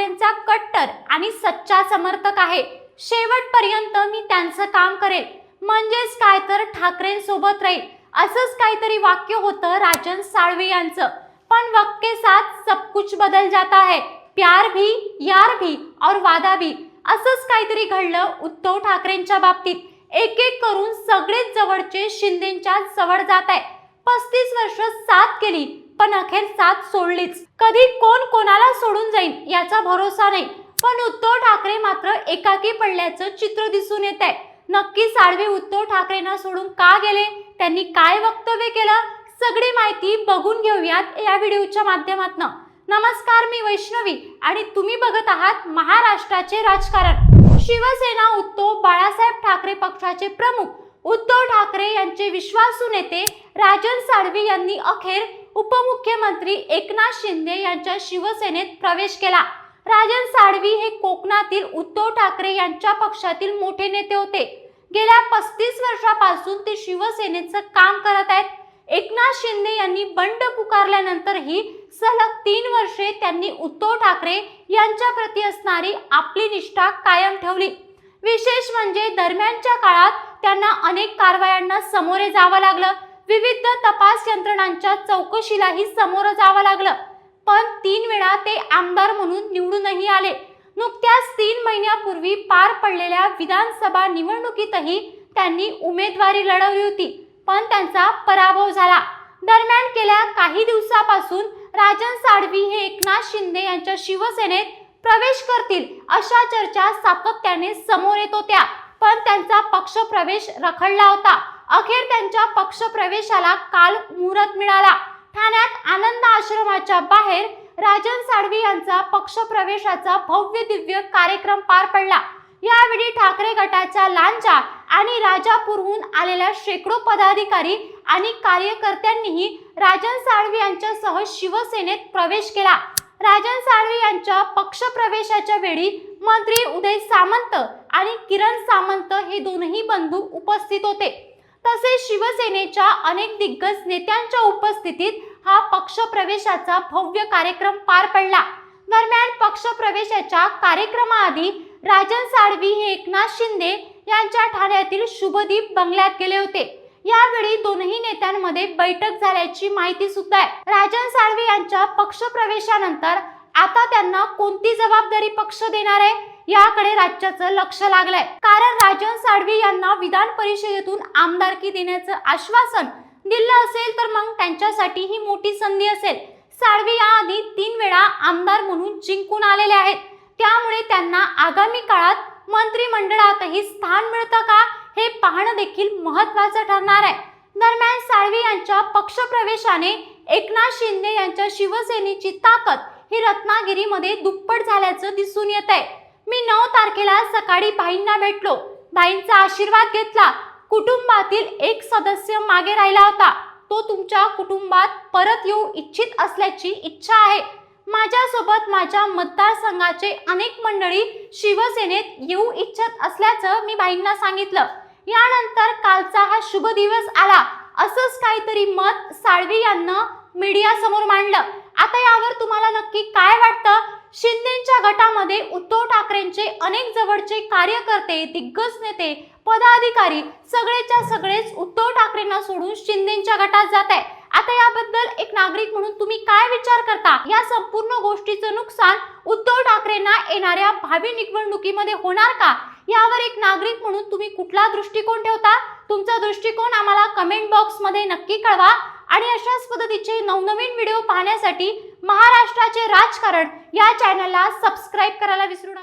ठाकरेंचा कट्टर आणि सच्चा समर्थक आहे. शेवटपर्यंत मी त्यांचं काम करेल. म्हणजेच काय तर ठाकरेंसोबत राहील. असंच काहीतरी वाक्य होतं राजन साळवे यांचं. पण वक्त के साथ सब कुछ बदल जाता है. प्यार भी यार भी और वादा भी. असंच काहीतरी घडलं उद्धव ठाकरेंच्या बाबतीत. एक एक करून सगळेच जवळचे शिंदेच्या जवळ जात आहे. पस्तीस वर्ष साथ केली. पण अखेर साथ सोडलीच. कधी कोण कोणाला सोडून जाईल याचा भरोसा नाही. पण उद्धव ठाकरे मात्र एकाकी पडल्याचं चित्र दिसून येत आहे नक्की साळवे उद्धव ठाकरेंना सोडून का गेले? त्यांनी काय वक्तव्य केलं? सगळी माहिती बघून घेऊयात या व्हिडिओच्या माध्यमातून. नमस्कार मी वैष्णवी आणि तुम्ही बघत आहात महाराष्ट्राचे राजकारण. शिवसेना उद्धव बाळासाहेब ठाकरे पक्षाचे प्रमुख. उद्धव ठाकरे यांचे विश्वासू नेते राजन साळवी यांनी अखेर उपमुख्यमंत्री एकनाथ शिंदे यांच्या शिवसेनेत प्रवेश केला. राजन साळवी हे कोकणातील उद्धव ठाकरे यांच्या पक्षातील मोठे नेते होते. गेल्या पस्तीस वर्षापासून ते शिवसेनेचं काम करत आहेत. एकनाथ शिंदे यांनी बंड पुकारल्यानंतरही सलग तीन वर्षे त्यांनी उद्धव ठाकरे यांच्या प्रती असणारी आपली निष्ठा कायम ठेवली. विशेष म्हणजे दरम्यानच्या काळात त्यांना अनेक कारवायांना सामोरे जावं लागलं. विविध तपास यंत्रणांच्या चौकशीलाही समोरं जावं लागलं. पण तीन वेळा ते आमदार म्हणून निवडूनही आले. नुकत्याच तीन महिन्यापूर्वी पार पडलेल्या विधानसभा निवडणुकीतही त्यांनी उमेदवारी लढवली होती. पण त्यांचा पराभव झाला. दरम्यान गेल्या काही दिवसापासून राजन साळवी हे एकनाथ शिंदे यांच्या शिवसेनेत प्रवेश करतील अशा चर्चा सातत्याने समोर येत होत्या. पण त्यांचा पक्षप्रवेश रखडला होता. अखेर त्यांच्या पक्षप्रवेशाला काल मुहूर्त मिळाला. ठाण्यात आनंद आश्रमाच्या बाहेर राजन साळवी यांचा पक्षप्रवेशाचा भव्य दिव्य कार्यक्रम पार पडला. यावेळी ठाकरे गटाच्या लांजा आणि राजापूरहून आलेल्या शेकडो पदाधिकारी आणि कार्यकर्त्यांनीही राजन साळवी यांच्यासह शिवसेनेत प्रवेश केला. राजन साळवी यांच्या पक्षप्रवेशाच्या वेळी मंत्री उदय सामंत आणि किरण सामंत हे दोनही बंधू उपस्थित होते. तसेच शिवसेनेच्या अनेक दिग्गज नेत्यांच्या उपस्थितीत हा पक्षप्रवेशाचा भव्य कार्यक्रम पार पडला. दरम्यान पक्षप्रवेशाच्या कार्यक्रमाआधी राजन साळवी हे एकनाथ शिंदे यांच्या ठाण्यातील शुभदीप बंगल्यात गेले होते. यावेळी दोनही नेत्यांमध्ये बैठक झाल्याची माहिती सुद्धा आहे. राजन साळवी यांच्या पक्षप्रवेशानंतर आता त्यांना कोणती जबाबदारी पक्ष देणार आहे याकडे राज्याचं लक्ष लागलंय. कारण राजन साळवी यांना विधान परिषदेतून आमदारकी देण्याचं आश्वासन दिलं असेल तर मग त्यांच्यासाठी ही मोठी संधी असेल. साळवी याआधी तीन वेळा आमदार म्हणून जिंकून आलेले आहेत. त्यामुळे त्यांना आगामी काळात मंत्रिमंडळातही स्थान मिळतं का हे पाहणं देखील महत्वाचं ठरणार आहे. दरम्यान साळवी यांच्या पक्षप्रवेशाने एकनाथ शिंदे यांच्या शिवसेनेची ताकद हे रत्नागिरीमध्ये दुप्पट झाल्याचं दिसून येत आहे. मी नऊ तारखेला सकाळी भाईंना भेटलो. भाईंचा आशीर्वाद घेतला. कुटुंबातील एक सदस्य मागे राहिला होता. तो तुमच्या कुटुंबात परत येऊ इच्छित असल्याची इच्छा आहे. माझ्यासोबत माझ्या मतदारसंघाचे अनेक मंडळी शिवसेनेत येऊ इच्छित असल्याचं मी भाईंना सांगितलं. यानंतर कालचा हा शुभ दिवस आला. असंच काहीतरी मत साळवी यांना मीडिया समोर मांडलं. आता यावर तुम्हाला नक्की काय वाटतं? शिंदेच्या गटामध्ये उद्धव ठाकरेंचे अनेक जवळचे कार्यकर्ते दिग्गज नेते पदाधिकारी सगळेच्या सगळेच उद्धव ठाकरेंना सोडून शिंदेच्या गटात जात आहे आता याबद्दल एक नागरिक म्हणून तुम्ही काय विचार करता? या संपूर्ण गोष्टीचं नुकसान उद्धव ठाकरेंना येणाऱ्या भावी निवडणुकीमध्ये होणार का? यावर एक नागरिक म्हणून तुम्ही कुठला दृष्टिकोन ठेवता? तुमचा दृष्टिकोन आम्हाला कमेंट बॉक्समध्ये नक्की कळवा. आणि अशाच पद्धतीचे नवनवीन व्हिडिओ पाहण्यासाठी महाराष्ट्राचे राजकारण या चॅनलला सबस्क्राईब करायला विसरू नका.